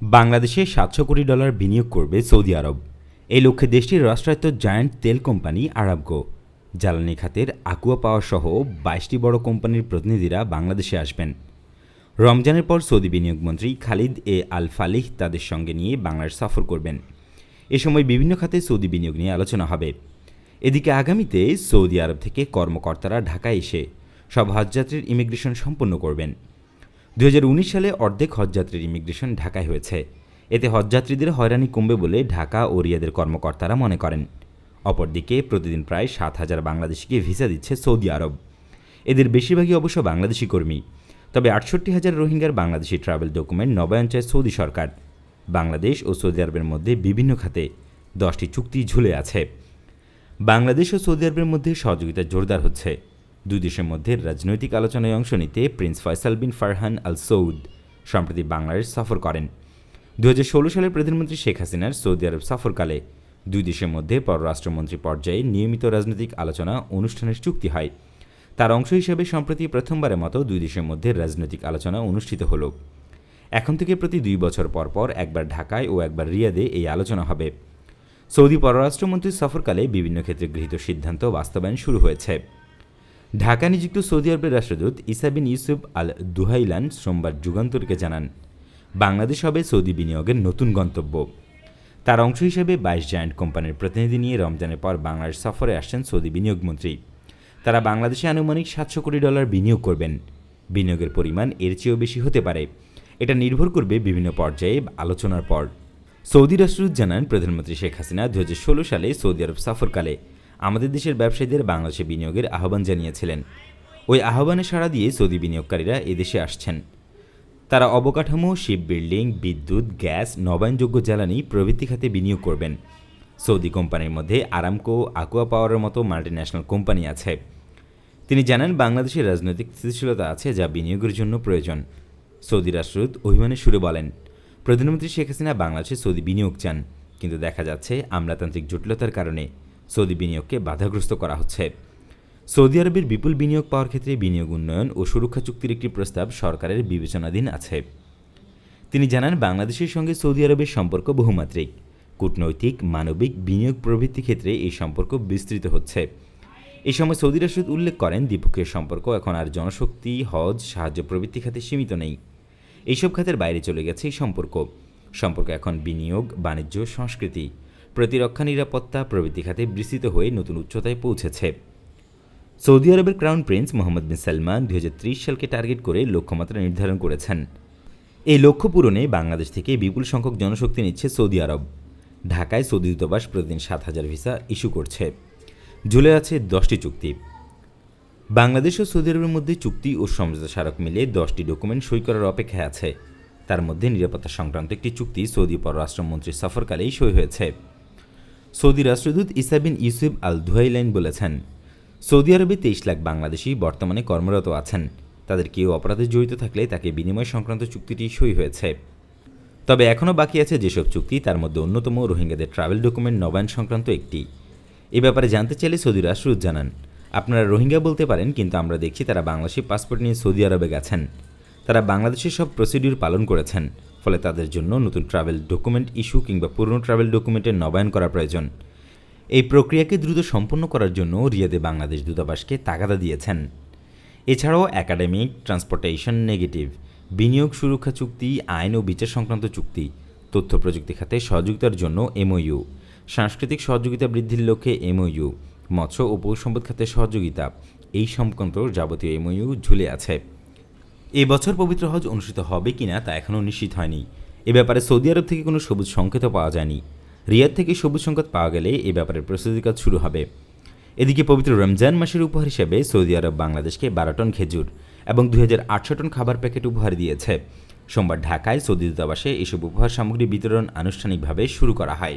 বাংলাদেশে সাতশো কোটি ডলার বিনিয়োগ করবে সৌদি আরব। এই লক্ষ্যে দেশটির রাষ্ট্রায়ত্ত জায়ান্ট তেল কোম্পানি আরাবগো জ্বালানি খাতের আকুয়া পাওয়ার সহ বাইশটি বড় কোম্পানির প্রতিনিধিরা বাংলাদেশে আসবেন। রমজানের পর সৌদি বিনিয়োগ মন্ত্রী খালিদ এ আল ফালিহ তাদের সঙ্গে নিয়ে বাংলার সফর করবেন। এ সময় বিভিন্ন খাতে সৌদি বিনিয়োগ নিয়ে আলোচনা হবে। এদিকে আগামীতে সৌদি আরব থেকে কর্মকর্তারা ঢাকায় এসে সব হজযাত্রীর ইমিগ্রেশন সম্পন্ন করবেন। দুই হাজার উনিশ সালে অর্ধেক হজযাত্রীর ইমিগ্রেশন ঢাকায় হয়েছে। এতে হজযাত্রীদের হয়রানি কমবে বলে ঢাকা ও রিয়াদের কর্মকর্তারা মনে করেন। অপরদিকে প্রতিদিন প্রায় সাত হাজার বাংলাদেশিকে ভিসা দিচ্ছে সৌদি আরব। এদের বেশিরভাগই অবশ্য বাংলাদেশি কর্মী। তবে আটষট্টি হাজার রোহিঙ্গার বাংলাদেশি ট্রাভেল ডকুমেন্ট নবায়ন চায় সৌদি সরকার। বাংলাদেশ ও সৌদি আরবের মধ্যে বিভিন্ন খাতে দশটি চুক্তি ঝুলে আছে। বাংলাদেশ ও সৌদি আরবের মধ্যে সহযোগিতা জোরদার হচ্ছে। দুই দেশের মধ্যে রাজনৈতিক আলোচনায় অংশ নিতে prince Faisal bin Farhan Al Saud সম্প্রতি বাংলাদেশ সফর করেন। দু সালে প্রধানমন্ত্রী শেখ হাসিনার সৌদি আরব সফরকালে দুই দেশের মধ্যে পররাষ্ট্রমন্ত্রী পর্যায়ে নিয়মিত রাজনৈতিক আলোচনা অনুষ্ঠানের চুক্তি হয়। তার অংশ হিসেবে সম্প্রতি প্রথমবারের মতো দুই দেশের মধ্যে রাজনৈতিক আলোচনা অনুষ্ঠিত হলো। এখন থেকে প্রতি দুই বছর পর পর একবার ঢাকায় ও একবার রিয়াদে এই আলোচনা হবে। সৌদি পররাষ্ট্রমন্ত্রীর সফরকালে বিভিন্ন ক্ষেত্রে গৃহীত সিদ্ধান্ত বাস্তবায়ন শুরু হয়েছে। ঢাকা নিযুক্ত সৌদি আরবের রাষ্ট্রদূত ইসাবিন ইউসুফ আল দুহাইলান সোমবার যুগান্তরকে জানান, বাংলাদেশ হবে সৌদি বিনিয়োগের নতুন গন্তব্য। তার অংশ হিসেবে বাইশ জায়ান্ট কোম্পানির প্রতিনিধি নিয়ে রমজানের পর বাংলাদেশ সফরে আসছেন সৌদি বিনিয়োগ মন্ত্রী। তারা বাংলাদেশে আনুমানিক সাতশো কোটি ডলার বিনিয়োগ করবেন। বিনিয়োগের পরিমাণ এর চেয়েও বেশি হতে পারে। এটা নির্ভর করবে বিভিন্ন পর্যায়ে আলোচনার পর। সৌদি রাষ্ট্রদূত জানান, প্রধানমন্ত্রী শেখ হাসিনা দু হাজার ষোলো সালে সৌদি আরব সফরকালে আমাদের দেশের ব্যবসায়ীদের বাংলাদেশে বিনিয়োগের আহ্বান জানিয়েছিলেন। ওই আহ্বানে সাড়া দিয়ে সৌদি বিনিয়োগকারীরা এদেশে আসছেন। তারা অবকাঠামো, শিপ বিল্ডিং, বিদ্যুৎ, গ্যাস, নবায়নযোগ্য জ্বালানি প্রভৃতি খাতে বিনিয়োগ করবেন। সৌদি কোম্পানির মধ্যে আরামকো, আকুয়া পাওয়ারের মতো মাল্টিন্যাশনাল কোম্পানি আছে। তিনি জানান বাংলাদেশের রাজনৈতিক স্থিতিশীলতা আছে যা বিনিয়োগের জন্য প্রয়োজন। সৌদি রাষ্ট্রদূত অভিমানের সুরে বলেন, প্রধানমন্ত্রী শেখ হাসিনা বাংলাদেশে সৌদি বিনিয়োগ চান, কিন্তু দেখা যাচ্ছে আমলাতান্ত্রিক জটিলতার কারণে। সৌদি বিনিয়োগকে বাধাগ্রস্ত করা হচ্ছে। সৌদি আরবের বিপুল বিনিয়োগ পাওয়ার ক্ষেত্রে বিনিয়োগ উন্নয়ন ও সুরক্ষা চুক্তির একটি প্রস্তাব সরকারের বিবেচনাধীন আছে। তিনি জানান, বাংলাদেশের সঙ্গে সৌদি আরবের সম্পর্ক বহুমাত্রিক। কূটনৈতিক, মানবিক বিনিয়োগ প্রভৃতি ক্ষেত্রে এই সম্পর্ক বিস্তৃত হচ্ছে। এই সময় সৌদি রাষ্ট্রদূত উল্লেখ করেন, দ্বিপক্ষীয় সম্পর্ক এখন আর জনশক্তি, হজ, সাহায্য প্রভৃতি খাতে সীমিত নেই। এইসব খাতের বাইরে চলে গেছে এই সম্পর্ক। সম্পর্ক এখন বিনিয়োগ, বাণিজ্য, সংস্কৃতি। প্রতিরক্ষা নিরাপত্তা প্রভৃতি খাতে বিস্তৃত হয়ে নতুন উচ্চতায় পৌঁছেছে। সৌদি আরবের crown prince Mohammed bin Salman দু হাজার ত্রিশ সালকে টার্গেট করে লক্ষ্যমাত্রা নির্ধারণ করেছেন। এই লক্ষ্য পূরণে বাংলাদেশ থেকে বিপুল সংখ্যক জনশক্তি নিচ্ছে সৌদি আরব। ঢাকায় সৌদি দূতাবাস প্রতিদিন সাত হাজার ভিসা ইস্যু করছে। ঝুলে আছে দশটি চুক্তি। বাংলাদেশ ও সৌদি আরবের মধ্যে চুক্তি ও সমঝোতা স্মারক মিলে দশটি ডকুমেন্ট সই করার অপেক্ষায় আছে। তার মধ্যে নিরাপত্তা সংক্রান্ত একটি চুক্তি সৌদি পররাষ্ট্রমন্ত্রীর সফরকালেই সই হয়েছে। সৌদি রাষ্ট্রদূত ইসাবিন ইউসুফ আল দুহাইলাইন বলেছেন, সৌদি আরবে তেইশ লাখ বাংলাদেশি বর্তমানে কর্মরত আছেন। তাদের কেউ অপরাধে জড়িত থাকলে তাকে বিনিময় সংক্রান্ত চুক্তিটি সই হয়েছে। তবে এখনও বাকি আছে যেসব চুক্তি, তার মধ্যে অন্যতম রোহিঙ্গাদের ট্রাভেল ডকুমেন্ট নবায়ন সংক্রান্ত একটি। এ ব্যাপারে জানতে চাইলে সৌদি রাষ্ট্রদূত জানান, আপনারা রোহিঙ্গা বলতে পারেন, কিন্তু আমরা দেখছি তারা বাংলাদেশি পাসপোর্ট নিয়ে সৌদি আরবে গেছেন। তারা বাংলাদেশের সব প্রসিডিউর পালন করেছেন। ফলে তাদের জন্য নতুন ট্রাভেল ডকুমেন্ট ইস্যু কিংবা পুরনো ট্রাভেল ডকুমেন্টের নবায়ন করা প্রয়োজন। এই প্রক্রিয়াকে দ্রুত সম্পন্ন করার জন্য রিয়াদে বাংলাদেশ দূতাবাসকে তাগাদা দিয়েছেন। এছাড়াও একাডেমিক ট্রান্সপোর্টেশন নেগেটিভ বিনিয়োগ সুরক্ষা চুক্তি, আইন ও বিচার সংক্রান্ত চুক্তি, তথ্য প্রযুক্তি খাতে সহযোগিতার জন্য এমওইউ সাংস্কৃতিক সহযোগিতা বৃদ্ধির লক্ষ্যে এমওইউ মৎস্য ও পশুসম্পদ খাতে সহযোগিতা, এই সংক্রান্ত যাবতীয় এমওইউ ঝুলে আছে। এ বছর পবিত্র হজ অনুষ্ঠিত হবে কিনা তা এখনও নিশ্চিত হয়নি। এ ব্যাপারে সৌদি আরব থেকে কোনো সবুজ সংকেতও পাওয়া যায়নি। রিয়াদ থেকে সবুজ সংকেত পাওয়া গেলে এ ব্যাপারে প্রস্তুতি কাজ শুরু হবে। এদিকে পবিত্র রমজান মাসের উপহার হিসেবে সৌদি আরব বাংলাদেশকে বারো টন খেজুর এবং দুই হাজার আটশো টন খাবার প্যাকেট উপহার দিয়েছে। সোমবার ঢাকায় সৌদি দূতাবাসে এসব উপহার সামগ্রী বিতরণ আনুষ্ঠানিকভাবে শুরু করা হয়।